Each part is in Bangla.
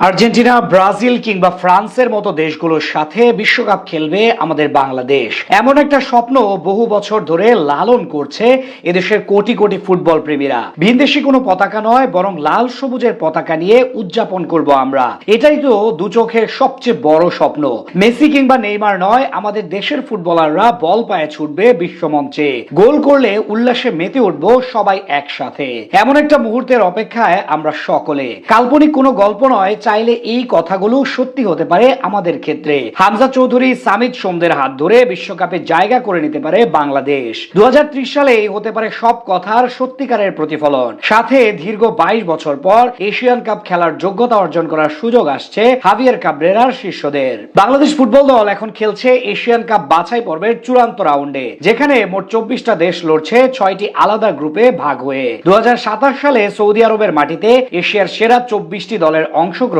আর্জেন্টিনা, ব্রাজিল কিংবা ফ্রান্সের মতো দেশগুলোর সাথে বিশ্বকাপ খেলবে আমাদের বাংলাদেশ। এমন একটা স্বপ্ন বহু বছর ধরে লালন করছে এদেশের কোটি কোটি ফুটবল প্রেমীরা। ভিনদেশি কোনো পতাকা নয়, বরং লাল সবুজের পতাকা নিয়ে উদযাপন করব আমরা। এটাই তো দু চোখের সবচেয়ে বড় স্বপ্ন। মেসি কিংবা নেইমার নয়, আমাদের দেশের ফুটবলাররা বল পায়ে ছুটবে বিশ্বমঞ্চে। গোল করলে উল্লাসে মেতে উঠবো সবাই একসাথে। এমন একটা মুহূর্তের অপেক্ষায় আমরা সকলে। কাল্পনিক কোনো গল্প নয় চাইলে এই কথাগুলো সত্যি হতে পারে আমাদের ক্ষেত্রে। হামজা চৌধুরী সামিদ সোমদের হাত ধরে বিশ্বকাপে জায়গা করে নিতে পারে বাংলাদেশ। দু হাজার ত্রিশ সালে হতে পারে সব কথার সত্যিকারের প্রতিফলন। সাথে দীর্ঘ বাইশ বছর পর এশিয়ান কাপ খেলার যোগ্যতা অর্জন করার সুযোগ আসছে হাভিয়ার কাবরেরার শিষ্যদের। বাংলাদেশ ফুটবল দল এখন খেলছে এশিয়ান কাপ বাছাই পর্বের চূড়ান্ত রাউন্ডে, যেখানে মোট চব্বিশটা দেশ লড়ছে ছয়টি আলাদা গ্রুপে ভাগ হয়ে। দু হাজার সাতাশ সালে সৌদি আরবের মাটিতে এশিয়ার সেরা চব্বিশটি দলের অংশগ্রহণে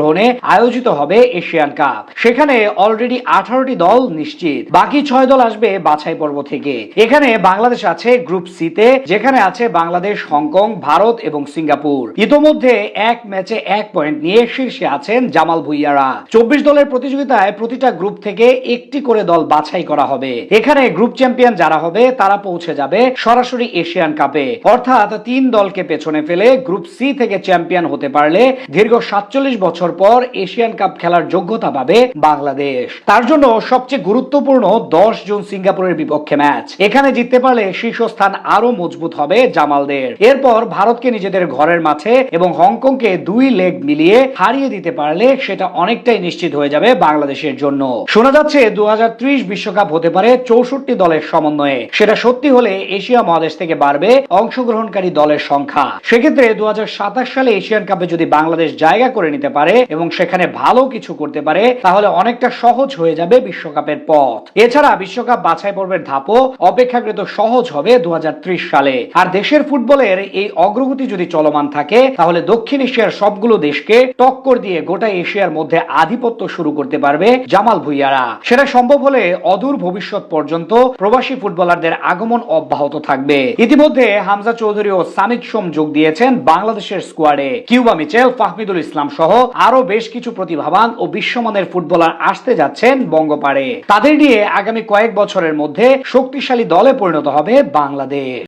আয়োজিত হবে এশিয়ান কাপ। সেখানে অলরেডি আঠারোটি দল নিশ্চিত। বাকি ছয় দল আসবে বাছাই পর্ব থেকে। এখানে বাংলাদেশ আছে গ্রুপ সিতে যেখানে আছে বাংলাদেশ, হংকং, ভারত এবং সিঙ্গাপুর। ইতোমধ্যে এক ম্যাচে এক পয়েন্ট নিয়ে শীর্ষে আছেন জামাল ভুইয়ারা। চব্বিশ দলের প্রতিযোগিতায় প্রতিটা গ্রুপ থেকে একটি করে দল বাছাই করা হবে। এখানে গ্রুপ চ্যাম্পিয়ন যারা হবে, তারা পৌঁছে যাবে সরাসরি এশিয়ান কাপে। অর্থাৎ তিন দলকে পেছনে ফেলে গ্রুপ সি থেকে চ্যাম্পিয়ন হতে পারলে দীর্ঘ সাতচল্লিশ বছর পর এশিয়ান কাপ খেলার যোগ্যতা পাবে বাংলাদেশ। তার জন্য সবচেয়ে গুরুত্বপূর্ণ দশ জুন সিঙ্গাপুরের বিপক্ষে ম্যাচ। এখানে জিততে পারলে শীর্ষস্থান আরও মজবুত হবে জামালদের। এরপর ভারতকে নিজেদের ঘরের মাঠে এবং হংকংকে দুই লেগ মিলিয়ে হারিয়ে দিতে পারলে সেটা অনেকটাই নিশ্চিত হয়ে যাবে বাংলাদেশের জন্য। শোনা যাচ্ছে দু বিশ্বকাপ হতে পারে চৌষট্টি দলের সমন্বয়ে। সেটা সত্যি হলে এশিয়া মহাদেশ থেকে বাড়বে অংশগ্রহণকারী দলের সংখ্যা। সেক্ষেত্রে দু হাজার সাতাশ সালে এশিয়ান কাপে যদি বাংলাদেশ জায়গা করে নিতে পারে এবং সেখানে ভালো কিছু করতে পারে, তাহলে অনেকটা সহজ হয়ে যাবে বিশ্বকাপের পথ। এছাড়া বিশ্বকাপ বাছাই পর্বের ধাপও অপেক্ষাকৃত সহজ হবে দু সালে। আর দেশের ফুটবলের এই অগ্রগতি যদি চলমান থাকে, তাহলে দক্ষিণ এশিয়ার সবগুলো দেশকে টক্কর দিয়ে গোটা এশিয়ার মধ্যে আধিপত্য শুরু করতে পারবে জামাল ভুইয়ারা। সেটা সম্ভব হলে অদূর ভবিষ্যৎ পর্যন্ত প্রবাসী ফুটবলারদের আগমন অব্যাহত থাকবে। ইতিমধ্যে হামজা চৌধুরী ও সামিদ সোম যোগ দিয়েছেন বাংলাদেশের স্কোয়াডে। কিউবা মিচেল, ফাহমিদুল ইসলাম সহ আরও বেশ কিছু প্রতিভাবান ও বিশ্বমানের ফুটবলার আসতে যাচ্ছেন বঙ্গপাড়ে। তাদের নিয়ে আগামী কয়েক বছরের মধ্যে শক্তিশালী দলে পরিণত হবে বাংলাদেশ।